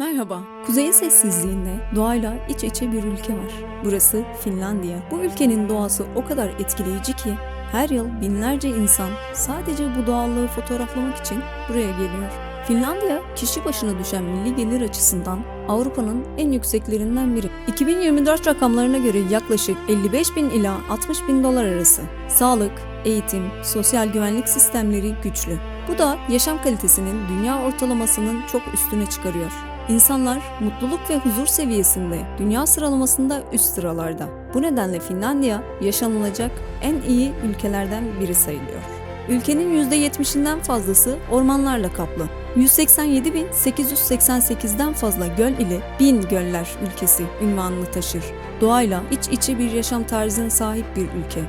Merhaba. Kuzeyin sessizliğinde doğayla iç içe bir ülke var. Burası Finlandiya. Bu ülkenin doğası o kadar etkileyici ki her yıl binlerce insan sadece bu doğallığı fotoğraflamak için buraya geliyor. Finlandiya kişi başına düşen milli gelir açısından Avrupa'nın en yükseklerinden biri. 2024 rakamlarına göre yaklaşık 55 bin ila 60 bin dolar arası. Sağlık, eğitim, sosyal güvenlik sistemleri güçlü. Bu da yaşam kalitesinin dünya ortalamasının çok üstüne çıkarıyor. İnsanlar mutluluk ve huzur seviyesinde dünya sıralamasında üst sıralarda. Bu nedenle Finlandiya yaşanılacak en iyi ülkelerden biri sayılıyor. Ülkenin %70'inden fazlası ormanlarla kaplı. 187.888'den fazla göl ile Bin Göller ülkesi ünvanını taşır. Doğayla iç içe bir yaşam tarzına sahip bir ülke.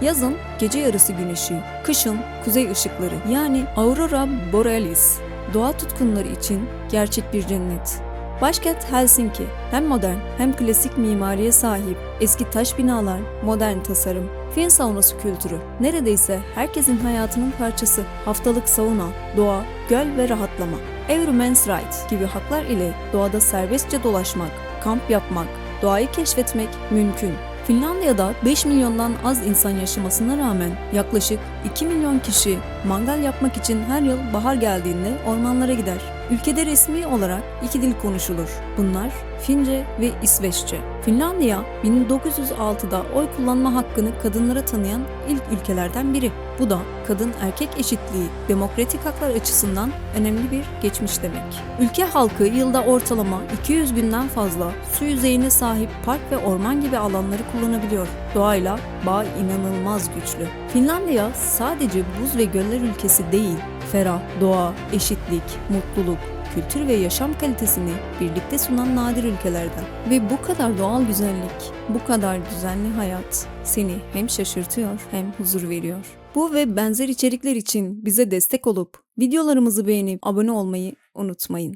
Yazın gece yarısı güneşi, kışın kuzey ışıkları yani Aurora Borealis. Doğa tutkunları için gerçek bir cennet. Başkent Helsinki hem modern hem klasik mimariye sahip. Eski taş binalar, modern tasarım, Fin saunası kültürü. Neredeyse herkesin hayatının parçası. Haftalık sauna, doğa, göl ve rahatlama. Every Man's Right gibi haklar ile doğada serbestçe dolaşmak, kamp yapmak, doğayı keşfetmek mümkün. Finlandiya'da 5 milyondan az insan yaşamasına rağmen yaklaşık 2 milyon kişi mangal yapmak için her yıl bahar geldiğinde ormanlara gider. Ülkede resmi olarak iki dil konuşulur. Bunlar Fince ve İsveççe. Finlandiya 1906'da oy kullanma hakkını kadınlara tanıyan ilk ülkelerden biri. Bu da kadın erkek eşitliği, demokratik haklar açısından önemli bir geçmiş demek. Ülke halkı yılda ortalama 200 binden fazla su yüzeyine sahip park ve orman gibi alanları kullanabiliyor. Doğayla bağ inanılmaz güçlü. Finlandiya sadece buz ve göller ülkesi değil, ferah, doğa, eşitlik, mutluluk, kültür ve yaşam kalitesini birlikte sunan nadir ülkelerden. Ve bu kadar doğal güzellik, bu kadar düzenli hayat seni hem şaşırtıyor hem huzur veriyor. Bu ve benzer içerikler için bize destek olup videolarımızı beğenip abone olmayı unutmayın.